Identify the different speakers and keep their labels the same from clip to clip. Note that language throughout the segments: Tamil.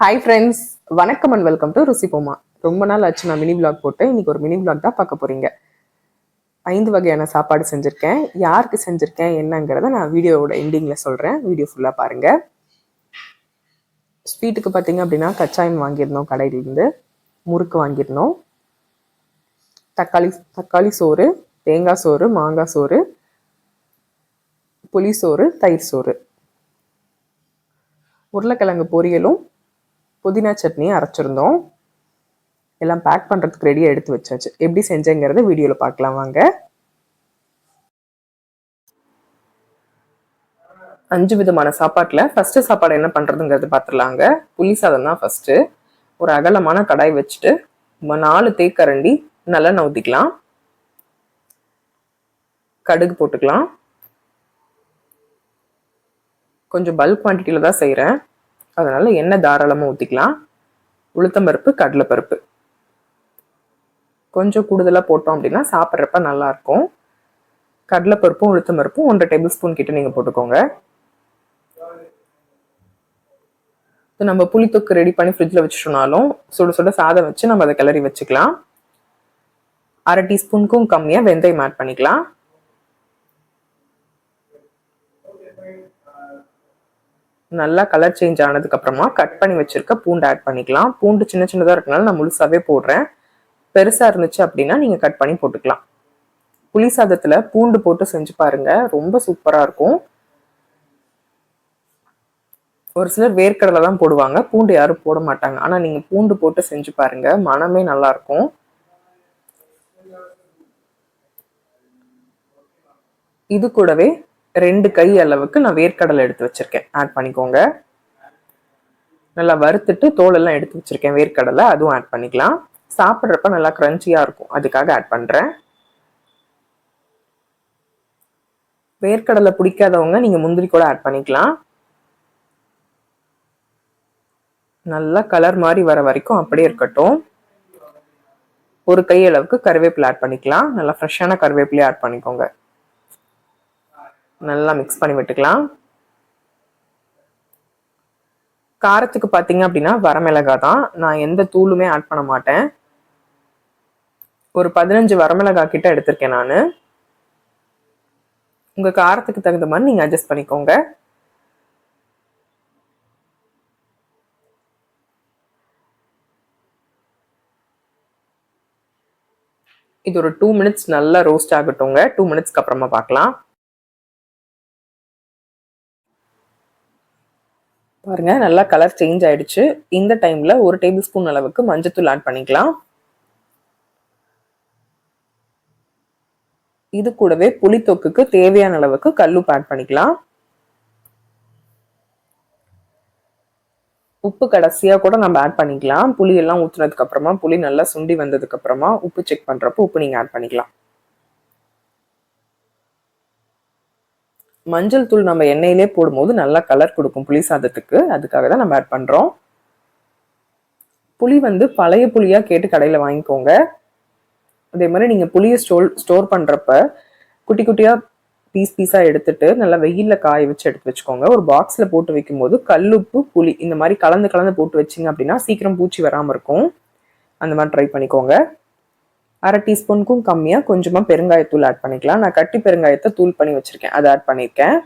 Speaker 1: ஹாய் ஃப்ரெண்ட்ஸ் வணக்கம் அண்ட் வெல்கம் டு ருசி போமா. ரொம்ப நாள் ஆச்சு நான் மினி vlog போட்டு. இன்னைக்கு ஒரு மினி vlog தான் பார்க்க போறீங்க. ஐந்து வகையான சாப்பாடு செஞ்சுருக்கேன். யாருக்கு செஞ்சுருக்கேன் என்னங்கிறத நான் வீடியோவோட எண்டிங்கில் சொல்கிறேன் வீடியோ ஃபுல்லாக பாருங்க. ஸ்வீட்டுக்கு பார்த்தீங்க அப்படின்னா கச்சாயம் வாங்கியிருந்தோம் கடையிலேருந்து. முறுக்கு வாங்கியிருந்தோம். தக்காளி தக்காளி சோறு தேங்காய் சோறு மாங்காய் சோறு புளி சோறு தயிர் சோறு. உருளைக்கிழங்கு பொரியலும் புதினா சட்னியை அரைச்சிருந்தோம். எல்லாம் பேக் பண்ணுறதுக்கு ரெடியாக எடுத்து வச்சாச்சு. எப்படி செஞ்சேங்கிறத வீடியோவில் பார்க்கலாம் வாங்க. அஞ்சு விதமான சாப்பாட்டில் ஃபஸ்ட்டு சாப்பாடு என்ன பண்ணுறதுங்கிறது பார்த்துடலாங்க புளி சாதம் தான் ஃபஸ்ட்டு ஒரு அகலமான கடாய் வச்சுட்டு நாலு தேக்கரண்டி நல்லா ஊற்றிக்கலாம் கடுகு போட்டுக்கலாம். கொஞ்சம் பல்க் குவான்டிட்டியில் தான் செய்கிறேன் அதனால எண்ணெய் தாராளமாக ஊற்றிக்கலாம் உளுத்தம்பருப்பு கடலைப்பருப்பு. கொஞ்சம் கூடுதலாக போட்டோம் அப்படின்னா சாப்பிட்றப்ப நல்லாயிருக்கும். கடலைப்பருப்பும் உளுத்தம்பருப்பும் ஒன்றரை டேபிள் ஸ்பூன் கிட்ட நீங்கள் போட்டுக்கோங்க. இப்போ நம்ம புளித்தொக்கு ரெடி பண்ணி ஃப்ரிட்ஜில் வச்சுட்டோம்னாலும் சுட சுட சாதம் வச்சு நம்ம அதை கிளறி வச்சுக்கலாம். அரை டீஸ்பூனுக்கும் கம்மியாக வெந்தயம் ஆட் பண்ணிக்கலாம். நல்லா கலர் சேஞ்ச் ஆனதுக்கு அப்புறமா கட் பண்ணி வச்சிருக்க பூண்டு ஆட் பண்ணிக்கலாம். பூண்டு சின்ன சின்னதாக இருக்கனால நான் முழுசாவே போடுறேன். பெருசா இருந்துச்சு அப்படின்னா நீங்க கட் பண்ணி போட்டுக்கலாம். புளி சாதத்துல பூண்டு போட்டு செஞ்சு பாருங்க. ரொம்ப சூப்பரா இருக்கும். ஒரு சிலர் வேர்க்கடலை தான் போடுவாங்க. பூண்டு யாரும் போட மாட்டாங்க. ஆனா நீங்க பூண்டு போட்டு செஞ்சு பாருங்க. மனமே நல்லா இருக்கும். இது கூடவே ரெண்டு கை அளவுக்கு நான் வேர்க்கடலை எடுத்து வச்சிருக்கேன். ஆட் பண்ணிக்கோங்க. நல்லா வறுத்துட்டு தோலெல்லாம் எடுத்து வச்சிருக்கேன் வேர்க்கடலை. அதுவும் ஆட் பண்ணிக்கலாம். சாப்பிட்றப்ப நல்லா க்ரன்ச்சியாக இருக்கும். அதுக்காக ஆட் பண்ணுறேன் வேர்க்கடலை பிடிக்காதவங்க நீங்கள் முந்திரி கூட ஆட் பண்ணிக்கலாம். நல்லா கலர் மாதிரி வர வரைக்கும் அப்படியே இருக்கட்டும். ஒரு கை அளவுக்கு கருவேப்பிலை ஆட் பண்ணிக்கலாம். நல்லா ஃப்ரெஷ்ஷான கருவேப்பிலையை ஆட் பண்ணிக்கோங்க. நல்லா மிக்ஸ் பண்ணி விட்டுக்கலாம். காரத்துக்கு பார்த்தீங்க அப்படின்னா வரமிளகாய் தான் நான் எந்த தூளுமே ஆட் பண்ண மாட்டேன். ஒரு பதினஞ்சு வரமிளகாய் கிட்ட எடுத்திருக்கேன் நான். உங்க காரத்துக்கு தகுந்த மாதிரி நீங்க அட்ஜஸ்ட் பண்ணிக்கோங்க. இது ஒரு டூ மினிட்ஸ் நல்லா ரோஸ்ட் ஆகட்டுங்க டூ மினிட்ஸ்க்கு அப்புறமா பார்க்கலாம் பாருங்க நல்லா கலர் சேஞ்ச் ஆயிடுச்சு. இந்த டைம்ல ஒரு டேபிள் ஸ்பூன் அளவுக்கு மஞ்சத்தூள் ஆட் பண்ணிக்கலாம். இது கூடவே புளித்தொக்குக்கு தேவையான அளவுக்கு கல்லுப்பு ஆட் பண்ணிக்கலாம். உப்பு கடைசியாக கூட நம்ம ஆட் பண்ணிக்கலாம். புளியெல்லாம் ஊற்றுனதுக்கப்புறமா அப்புறமா புளி நல்லா சுண்டி வந்ததுக்கு அப்புறமா உப்பு செக் பண்ணுறப்போ உப்பு நீங்கள் ஆட் பண்ணிக்கலாம். மஞ்சள் தூள் நம்ம எண்ணெயிலே போடும்போது நல்லா கலர் கொடுக்கும் புளி சாதத்துக்கு. அதுக்காக தான் நம்ம ஆட் பண்ணுறோம் புளி வந்து பழைய புளியாக கேட்டு கடையில் வாங்கிக்கோங்க. அதே மாதிரி நீங்கள் புளியை ஸ்டோர் ஸ்டோர் பண்ணுறப்ப குட்டி குட்டியாக பீஸ் பீஸாக எடுத்துட்டு நல்லா வெயிலில் காய வச்சு எடுத்து வச்சுக்கோங்க. ஒரு பாக்ஸில் போட்டு வைக்கும்போது கல்லுப்பு புளி இந்த மாதிரி கலந்து கலந்து போட்டு வச்சிங்க அப்படின்னா சீக்கிரம் பூச்சி வராமல் இருக்கும். அந்த மாதிரி ட்ரை பண்ணிக்கோங்க. அரை டீஸ்பூனுக்கும் கம்மியாக கொஞ்சமாக பெருங்காயத்தூள் ஆட் பண்ணிக்கலாம். நான் கட்டி பெருங்காயத்தை தூள் பண்ணி வச்சுருக்கேன். அதை ஆட் பண்ணியிருக்கேன்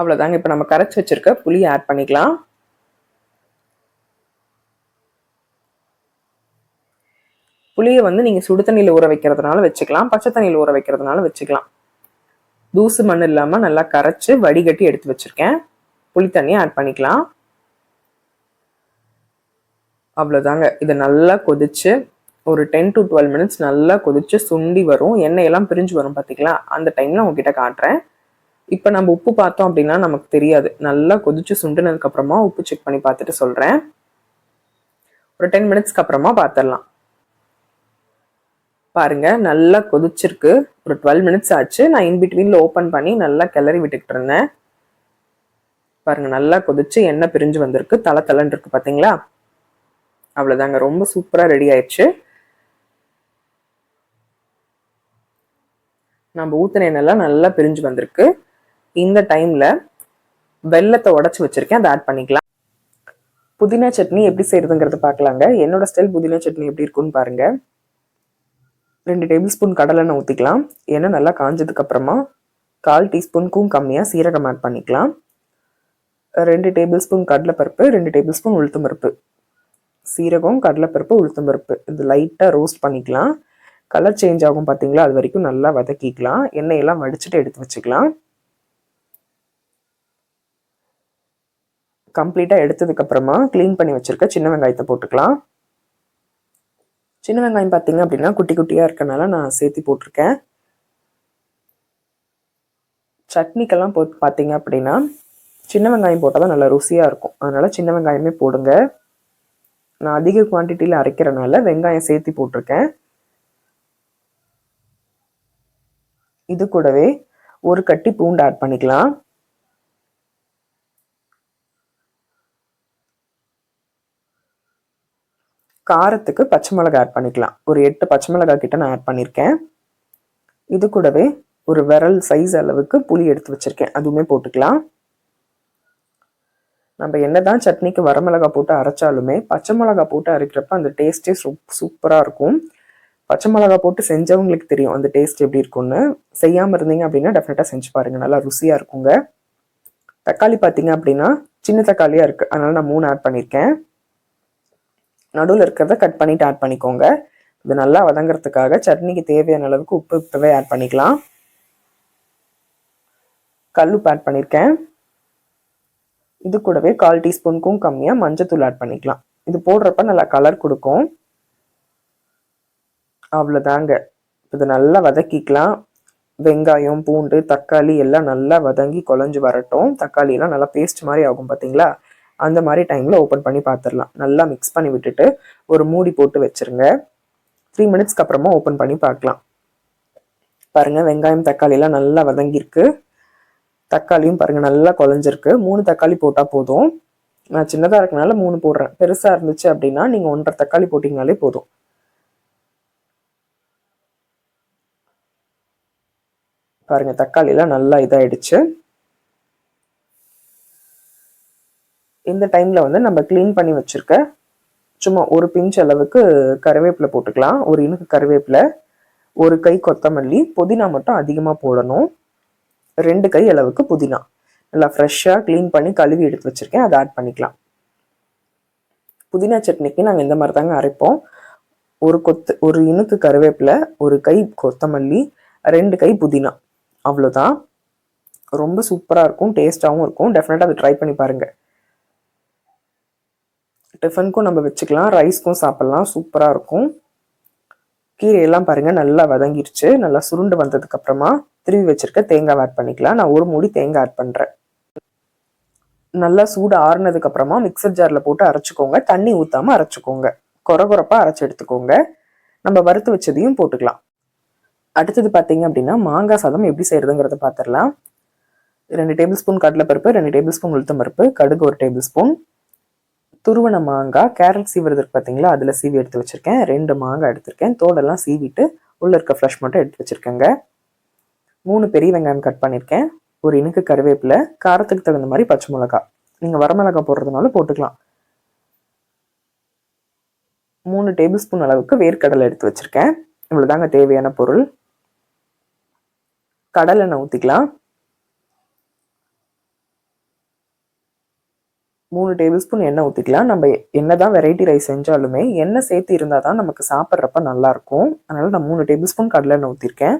Speaker 1: அவ்வளோதாங்க இப்போ நம்ம கரைச்சி வச்சுருக்க புளி ஆட் பண்ணிக்கலாம். புளியை வந்து நீங்கள் சுடு தண்ணியில் ஊற வைக்கிறதுனால வச்சுக்கலாம். பச்சை தண்ணியில் ஊற வைக்கிறதுனால வச்சுக்கலாம். தூசு மண் இல்லாமல் நல்லா கரைச்சி வடிகட்டி எடுத்து வச்சுருக்கேன். புளி தண்ணியை ஆட் பண்ணிக்கலாம். அவ்வளோதாங்க இது நல்லா கொதிச்சு ஒரு டென் டு டுவெல் மினிட்ஸ் நல்லா கொதிச்சு சுண்டி வரும். எண்ணெயெல்லாம் பிரிஞ்சு வரும் பார்த்தீங்களா அந்த டைமில் உங்ககிட்ட காட்டுறேன். இப்போ நம்ம உப்பு பார்த்தோம் அப்படின்னா நமக்கு தெரியாது. நல்லா கொதிச்சு சுண்டினதுக்கப்புறமா உப்பு செக் பண்ணி பார்த்துட்டு சொல்கிறேன் ஒரு டென் மினிட்ஸ்க்கு அப்புறமா பார்த்துடலாம். பாருங்க நல்லா கொதிச்சிருக்கு. ஒரு டுவெல் மினிட்ஸ் ஆச்சு. நான் இன்பிட்வீனில் ஓப்பன் பண்ணி நல்லா கிளறி விட்டுக்கிட்டு இருந்தேன். பாருங்க நல்லா கொதிச்சு எண்ணெய் பிரிஞ்சு வந்திருக்கு. தலை தலைன்னு இருக்கு பார்த்தீங்களா அவ்வளோதாங்க ரொம்ப சூப்பராக ரெடி ஆயிடுச்சு. நம்ம ஊற்றின எண்ணெய்லாம் நல்லா பிரிஞ்சு வந்திருக்கு. இந்த டைமில் வெள்ளத்தை உடச்சி வச்சிருக்கேன். அதை ஆட் பண்ணிக்கலாம். புதினா சட்னி எப்படி செய்யறதுங்கிறத பார்க்கலாங்க. என்னோட ஸ்டைல் புதினா சட்னி எப்படி இருக்குன்னு பாருங்கள் ரெண்டு டேபிள் ஸ்பூன் கடலெண்ணெய் ஊற்றிக்கலாம் எண்ணெய் நல்லா காஞ்சதுக்கப்புறமா கால் டீஸ்பூனுக்கும் கம்மியாக சீரகம் ஆட் பண்ணிக்கலாம். ரெண்டு டேபிள் ஸ்பூன் கடலைப்பருப்பு ரெண்டு டேபிள் ஸ்பூன் உளுத்தம் பருப்பு சீரகம் கடலைப்பருப்பு உளுத்தம் பருப்பு இது லைட்டாக ரோஸ்ட் பண்ணிக்கலாம். கலர் சேஞ்ச் ஆகும் பார்த்தீங்களா அது வரைக்கும் நல்லா வதக்கிக்கலாம். எண்ணெயெல்லாம் வடிச்சிட்டு எடுத்து வச்சுக்கலாம். கம்ப்ளீட்டாக எடுத்ததுக்கப்புறமா க்ளீன் பண்ணி வச்சுருக்க சின்ன வெங்காயத்தை போட்டுக்கலாம். சின்ன வெங்காயம் பார்த்தீங்க அப்படின்னா குட்டி குட்டியாக இருக்கனால நான் சேர்த்து போட்டிருக்கேன். சட்னிக்கெல்லாம் போ பார்த்தீங்க அப்படின்னா சின்ன வெங்காயம் போட்டால் தான் நல்லா ருசியாக இருக்கும். அதனால் சின்ன வெங்காயமே போடுங்க. நான் அதிக குவான்டிட்டியில் அரைக்கிறனால வெங்காயம் சேர்த்து போட்டிருக்கேன். இது கூடவே ஒரு கட்டி பூண்டு ஆட் பண்ணிக்கலாம். காரத்துக்கு பச்சை மிளகாய் ஆட் பண்ணிக்கலாம். ஒரு எட்டு பச்சை மிளகாய் கிட்ட நான் ஆட் பண்ணியிருக்கேன் இது கூடவே ஒரு விரல் சைஸ் அளவுக்கு புளி எடுத்து வச்சிருக்கேன். அதுவுமே போட்டுக்கலாம். நம்ம என்னதான் சட்னிக்கு வரமிளகா போட்டு அரைச்சாலுமே பச்சை மிளகா போட்டு அரைக்கிறப்ப அந்த டேஸ்ட்டே சூப் சூப்பராக இருக்கும். பச்சை மிளகா போட்டு செஞ்சவங்களுக்கு தெரியும் அந்த டேஸ்ட் எப்படி இருக்கும்னு. செய்யாமல் இருந்தீங்க அப்படின்னா டெஃபினட்டாக செஞ்சு பாருங்கள் நல்லா ருசியாக இருக்குங்க. தக்காளி பார்த்தீங்க அப்படின்னா சின்ன தக்காளியாக இருக்குது அதனால் நான் மூணு ஆட் பண்ணியிருக்கேன் நடுவில் இருக்கிறத கட் பண்ணிவிட்டு ஆட் பண்ணிக்கோங்க. இது நல்லா வதங்கிறதுக்காக சட்னிக்கு தேவையான அளவுக்கு உப்பு இப்போவே ஆட் பண்ணிக்கலாம். கல் உப்பு ஆட் பண்ணியிருக்கேன் இது கூடவே கால் டீஸ்பூனுக்கும் கம்மியாக மஞ்சத்தூள் ஆட் பண்ணிக்கலாம். இது போடுறப்ப நல்லா கலர் கொடுக்கும். அவ்வளோதாங்க இது நல்லா வதக்கிக்கலாம். வெங்காயம் பூண்டு தக்காளி எல்லாம் நல்லா வதங்கி குழஞ்சி வரட்டும். தக்காளி எல்லாம் நல்லா பேஸ்ட் மாதிரி ஆகும் பார்த்தீங்களா அந்த மாதிரி டைமில் ஓப்பன் பண்ணி பார்த்துடலாம் நல்லா மிக்ஸ் பண்ணி விட்டுட்டு ஒரு மூடி போட்டு வச்சுருங்க. த்ரீ மினிட்ஸ்க்கு அப்புறமா ஓப்பன் பண்ணி பார்க்கலாம் பாருங்கள் வெங்காயம் தக்காளியெல்லாம் நல்லா வதங்கியிருக்கு. தக்காளியும் பாருங்கள் நல்லா குழஞ்சிருக்கு. மூணு தக்காளி போட்டால் போதும். நான் சின்னதாக இருக்கனால மூணு போடுறேன். பெருசாக இருந்துச்சு அப்படின்னா நீங்கள் ஒன்றரை தக்காளி போட்டிங்கனாலே போதும். பாருங்க தக்காளிலாம் நல்லா இதாயிடுச்சு. இந்த டைமில் வந்து நம்ம க்ளீன் பண்ணி வச்சுருக்க சும்மா ஒரு பிஞ்ச் அளவுக்கு கருவேப்பிலை போட்டுக்கலாம். ஒரு இனுக்கு கருவேப்பிலை ஒரு கை கொத்தமல்லி புதினா மட்டும் அதிகமாக போடணும். ரெண்டு கை அளவுக்கு புதினா. நல்லா ஃப்ரெஷ்ஷாக க்ளீன் பண்ணி கழுவி எடுத்து வச்சுருக்கேன். அதை ஆட் பண்ணிக்கலாம். புதினா சட்னிக்கு நாங்கள் இந்த மாதிரி தாங்க அரைப்போம். ஒரு கொத்து ஒரு இனுக்கு கருவேப்பிலை ஒரு கை கொத்தமல்லி ரெண்டு கை புதினா. அவ்வளோதான் ரொம்ப சூப்பராக இருக்கும் டேஸ்ட்டாகவும் இருக்கும். டெஃபினட்டாக அதை ட்ரை பண்ணி பாருங்கள் டிஃபனுக்கும் நம்ம வச்சுக்கலாம் ரைஸ்க்கும் சாப்பிட்லாம். சூப்பராக இருக்கும். கீரையெல்லாம் பாருங்கள் நல்லா வதங்கிருச்சு. நல்லா சுருண்டு வந்ததுக்கப்புறமா திருவி வச்சிருக்க தேங்காய் ஆட் பண்ணிக்கலாம். நான் ஒரு மூடி தேங்காய் ஆட் பண்ணுறேன் நல்லா சூடு ஆறுனதுக்கு அப்புறமா மிக்சர் ஜாரில் போட்டு அரைச்சிக்கோங்க. தண்ணி ஊற்றாமல் அரைச்சிக்கோங்க. குறை குறைப்பாக அரைச்சி எடுத்துக்கோங்க. நம்ம வறுத்து வச்சதையும் போட்டுக்கலாம். அடுத்தது பார்த்தீங்க அப்படின்னா மாங்காய் சாதம் எப்படி செய்கிறதுங்கிறத பார்த்துடலாம் ரெண்டு டேபிள் ஸ்பூன் கடலைப்பருப்பு ரெண்டு டேபிள் ஸ்பூன் உளுத்தம் பருப்பு கடுகு ஒரு டேபிள் ஸ்பூன் துருவன மாங்காய் கேரட் சீவுறதுக்கு பார்த்தீங்களா அதில் சீவி எடுத்து வச்சுருக்கேன். ரெண்டு மாங்காய் எடுத்திருக்கேன். தோடெல்லாம் சீவிட்டு உள்ளே இருக்க ஃப்ரெஷ் மட்டும் எடுத்து வச்சுருக்கேங்க. மூணு பெரிய வெங்காயம் கட் பண்ணியிருக்கேன் ஒரு இனுக்கு கருவேப்பிலை காரத்துக்கு தகுந்த மாதிரி பச்சை மிளகா நீங்கள் வரமிளகா போடுறதுனால போட்டுக்கலாம். மூணு டேபிள் ஸ்பூன் அளவுக்கு வேர்க்கடலை எடுத்து வச்சுருக்கேன். இவ்வளோதாங்க தேவையான பொருள். கடலெண்ணெய் ஊற்றிக்கலாம் மூணு டேபிள் ஸ்பூன் எண்ணெய் ஊற்றிக்கலாம் நம்ம என்ன தான் வெரைட்டி ரைஸ் செஞ்சாலுமே எண்ணெய் சேர்த்து இருந்தால் தான் நமக்கு சாப்பிட்றப்ப நல்லாயிருக்கும் அதனால் நான் மூணு டேபிள் ஸ்பூன் கடலெண்ணெய் ஊற்றிருக்கேன்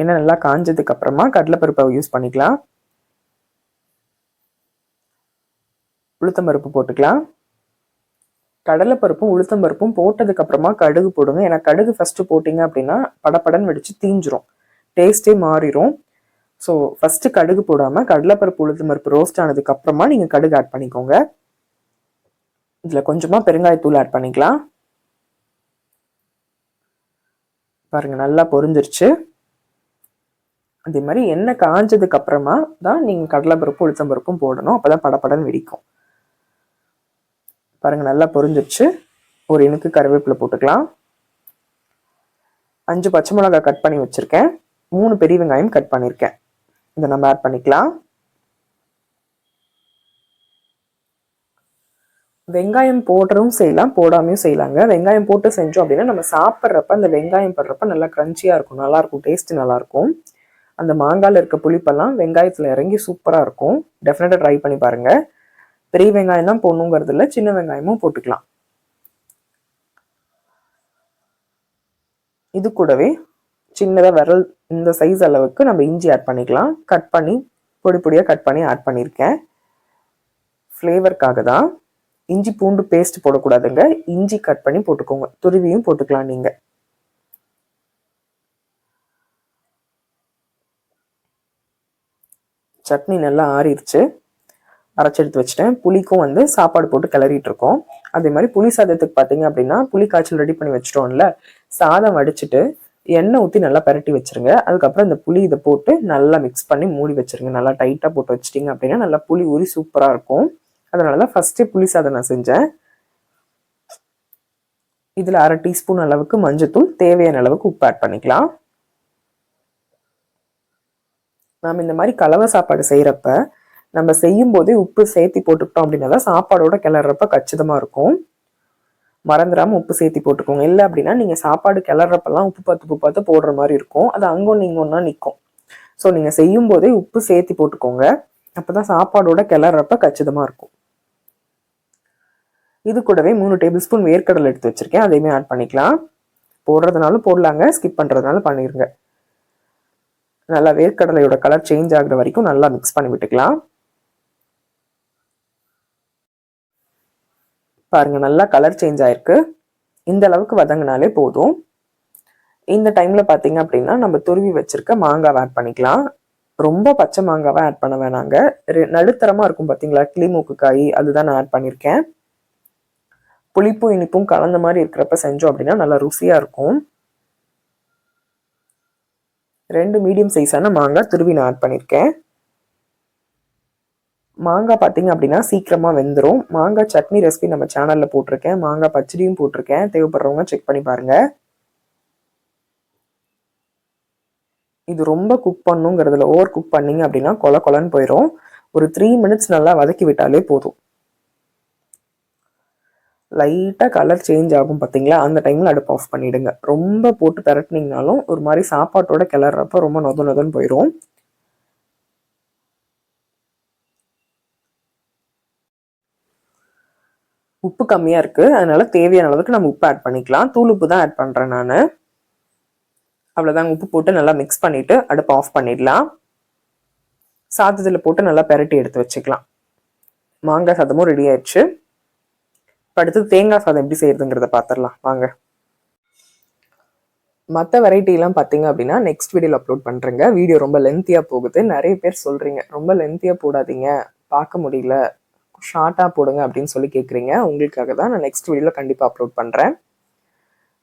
Speaker 1: எண்ணெய் நல்லா காஞ்சதுக்கு அப்புறமா கடலைப்பருப்பை யூஸ் பண்ணிக்கலாம். உளுத்தம்பருப்பு போட்டுக்கலாம். கடலைப்பருப்பும் உளுத்தம்பருப்பும் போட்டதுக்கு அப்புறமா கடுகு போடுங்க. ஏன்னா கடுகு ஃபர்ஸ்ட் போட்டிங்க அப்படின்னா படப்படன்னு வெடிச்சு தீஞ்சிரும். டேஸ்டே மாறிடும் ஸோ ஃபஸ்ட்டு கடுகு போடாமல் கடலைப்பருப்பு உளுத்தம்பருப்பு ரோஸ்ட் ஆனதுக்கு அப்புறமா நீங்கள் கடுகு ஆட் பண்ணிக்கோங்க. இதில் கொஞ்சமாக பெருங்காயத்தூள் ஆட் பண்ணிக்கலாம். பாருங்கள் நல்லா பொரிஞ்சிருச்சு. அதே மாதிரி எண்ணெய் காஞ்சதுக்கு அப்புறமா தான் நீங்கள் கடலைப்பருப்பும் உளுத்தம்பருப்பும் போடணும். அப்போ தான் படப்படன்னு வெடிக்கும். பாருங்கள் நல்லா பொரிஞ்சிருச்சு. ஒரு இனுக்கு கருவேப்பிலை போட்டுக்கலாம். அஞ்சு பச்சை மிளகாய் கட் பண்ணி வச்சுருக்கேன். மூணு பெரிய வெங்காயம் கட் பண்ணியிருக்கேன் இதை நம்ம ஆட் பண்ணிக்கலாம். வெங்காயம் போடுறதும் செய்யலாம் போடாமையும் செய்யலாங்க. வெங்காயம் போட்டு செஞ்சோம் அப்படின்னா நம்ம சாப்பிட்றப்ப அந்த வெங்காயம் படுறப்ப நல்லா க்ரன்ச்சியாக இருக்கும். நல்லாயிருக்கும் டேஸ்ட்டு நல்லாயிருக்கும் அந்த மாங்காயில் இருக்க புளிப்பெல்லாம் வெங்காயத்தில் இறங்கி சூப்பராக இருக்கும். டெஃபினட்டாக ட்ரை பண்ணி பாருங்கள் பெரிய வெங்காயம் தான் போடணுங்கிறது இல்லை சின்ன வெங்காயமும் போட்டுக்கலாம். இது கூடவே சின்னதாக விரல் இந்த சைஸ் அளவுக்கு நம்ம இஞ்சி ஆட் பண்ணிக்கலாம். கட் பண்ணி பொடி பொடியாக கட் பண்ணி ஆட் பண்ணியிருக்கேன் ஃப்ளேவருக்காக தான். இஞ்சி பூண்டு பேஸ்ட் போடக்கூடாதுங்க. இஞ்சி கட் பண்ணி போட்டுக்கோங்க. துருவியும் போட்டுக்கலாம் நீங்கள் சட்னி நல்லா ஆறிடுச்சு அரைச்சி எடுத்து வச்சுட்டேன். புளிக்கும் வந்து சாப்பாடு போட்டு கிளறிட்டு இருக்கோம். அதே மாதிரி புளி சாதத்துக்கு பார்த்தீங்க அப்படின்னா புளி காய்ச்சல் ரெடி பண்ணி வச்சிட்டோம்ல சாதம் வடிச்சிட்டு எண்ணெய் ஊற்றி நல்லா பரட்டி வச்சிருங்க. அதுக்கப்புறம் இந்த புளி இதை போட்டு நல்லா மிக்ஸ் பண்ணி மூடி வச்சுருங்க. நல்லா டைட்டாக போட்டு வச்சிட்டிங்க அப்படின்னா நல்லா புளி ஊறி சூப்பராக இருக்கும். அதனால தான் ஃபஸ்ட்டே புளி சாதம் நான் செஞ்சேன். இதில் அரை டீஸ்பூன் அளவுக்கு மஞ்சத்தூள் தேவையான அளவுக்கு உப்பு ஆட் பண்ணிக்கலாம். நாம் இந்த மாதிரி கலவை சாப்பாடு செய்கிறப்ப நம்ம செய்யும் போதே உப்பு சேர்த்தி போட்டுக்கிட்டோம் அப்படின்னா தான் சாப்பாடோட கிளறப்ப கச்சிதமாக இருக்கும். மறந்துடாம உப்பு சேர்த்தி போட்டுக்கோங்க. இல்லை அப்படின்னா நீங்கள் சாப்பாடு கிளறப்பெல்லாம் உப்பு பார்த்து உப்பு பார்த்து போடுற மாதிரி இருக்கும். அது அங்கே நீங்கள் ஒன்றா நிற்கும் ஸோ நீங்கள் செய்யும் போதே உப்பு சேர்த்தி போட்டுக்கோங்க. அப்போ தான் சாப்பாடோட கிளறப்ப கச்சிதமாக இருக்கும். இது கூடவே மூணு டேபிள் ஸ்பூன் வேர்க்கடலை எடுத்து வச்சிருக்கேன். அதையுமே ஆட் பண்ணிக்கலாம். போடுறதுனாலும் போடலாங்க. ஸ்கிப் பண்ணுறதுனால பண்ணிடுங்க நல்லா வேர்க்கடலையோட கலர் சேஞ்ச் ஆகுற வரைக்கும் நல்லா மிக்ஸ் பண்ணி விட்டுக்கலாம். பாருங்க நல்லா கலர் சேஞ்ச் ஆயிருக்கு. இந்த அளவுக்கு வதங்கினாலே போதும். இந்த டைம்ல பாத்தீங்க அப்படின்னா நம்ம துருவி வச்சிருக்க மாங்காவை ஆட் பண்ணிக்கலாம். ரொம்ப பச்சை மாங்காவை ஆட் பண்ண வேணாங்க. நடுத்தரமா இருக்கும் பாத்தீங்களா? கிளிமூக்கு காய் அதுதான் நான் ஆட் பண்ணியிருக்கேன் புளிப்பும் இனிப்பும் கலந்த மாதிரி இருக்கிறப்ப செஞ்சோம் அப்படின்னா நல்லா ருசியா இருக்கும். ரெண்டு மீடியம் சைஸான மாங்காய் துருவி நான் ஆட் பண்ணியிருக்கேன் மாங்காய் பார்த்தீங்க அப்படின்னா சீக்கிரமாக வெந்துடும் மாங்காய் சட்னி ரெசிபி நம்ம சேனலில் போட்டிருக்கேன். மாங்காய் பச்சடியும் போட்டிருக்கேன். தேவைப்படுறவங்க செக் பண்ணி பாருங்கள் இது ரொம்ப குக் பண்ணுங்கிறதுல ஓவர் குக் பண்ணிங்க அப்படின்னா கொல கொலன்னு போயிடும் ஒரு த்ரீ மினிட்ஸ் நல்லா வதக்கி விட்டாலே போதும். லைட்டாக கலர் சேஞ்ச் ஆகும் பார்த்தீங்களா அந்த டைமில் அடுப்பு ஆஃப் பண்ணிவிடுங்க ரொம்ப போட்டு பரட்டினீங்கனாலும் ஒரு மாதிரி சாப்பாட்டோட கிளறப்ப ரொம்ப நொத நொதன்னு போயிடும் உப்பு கம்மியாக இருக்குது அதனால் தேவையான அளவுக்கு நம்ம உப்பு ஆட் பண்ணிக்கலாம். தூள் உப்பு தான் ஆட் பண்ணுறேன் நான். அவ்வளோதாங்க உப்பு போட்டு நல்லா மிக்ஸ் பண்ணிவிட்டு அடுப்பு ஆஃப் பண்ணிடலாம். சாதத்தில் போட்டு நல்லா பெரட்டி எடுத்து வச்சுக்கலாம். மாங்காய் சாதமும் ரெடி ஆயிடுச்சு. இப்போ அடுத்து தேங்காய் சாதம் எப்படி செய்யறதுங்கிறத பார்த்துடலாம் வாங்க. மற்ற வெரைட்டிலாம் பார்த்தீங்க அப்படின்னா நெக்ஸ்ட் வீடியோவில் அப்லோட் பண்ணுறேங்க வீடியோ ரொம்ப லென்த்தியாக போகுது. நிறைய பேர் சொல்கிறீங்க ரொம்ப லென்த்தியாக போடாதீங்க. பார்க்க முடியல. ஷார்ட்டாக போடுங்க அப்படின்னு சொல்லி கேட்குறீங்க உங்களுக்காக தான் நான் நெக்ஸ்ட் வீடியோவில் கண்டிப்பாக அப்லோட் பண்ணுறேன்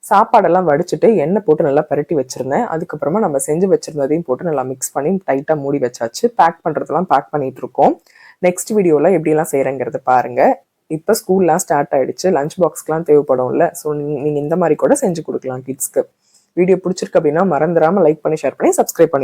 Speaker 1: சாப்பாடெல்லாம் வடிச்சிட்டு எண்ணெய் போட்டு நல்லா பரட்டி வச்சுருந்தேன். அதுக்கப்புறமா நம்ம செஞ்சு வச்சுருந்ததையும் போட்டு நல்லா மிக்ஸ் பண்ணி டைட்டாக மூடி வச்சாச்சு. பேக் பண்ணுறதெல்லாம் பேக் பண்ணிகிட்ருக்கோம் நெக்ஸ்ட் வீடியோவில் எப்படிலாம் செய்கிறேங்கிறத பாருங்கள் இப்போ ஸ்கூல்லாம் ஸ்டார்ட் ஆகிடுச்சு லஞ்ச் பாக்ஸ்க்கெலாம் தேவைப்படும்ல ஸோ நீங்கள் இந்த மாதிரி கூட செஞ்சு கொடுக்கலாம் கிட்ஸ்க்கு வீடியோ பிடிச்சிருக்கு அப்படின்னா மறந்துடாமல் லைக் பண்ணி ஷேர் பண்ணி சப்ஸ்கிரைப் பண்ணி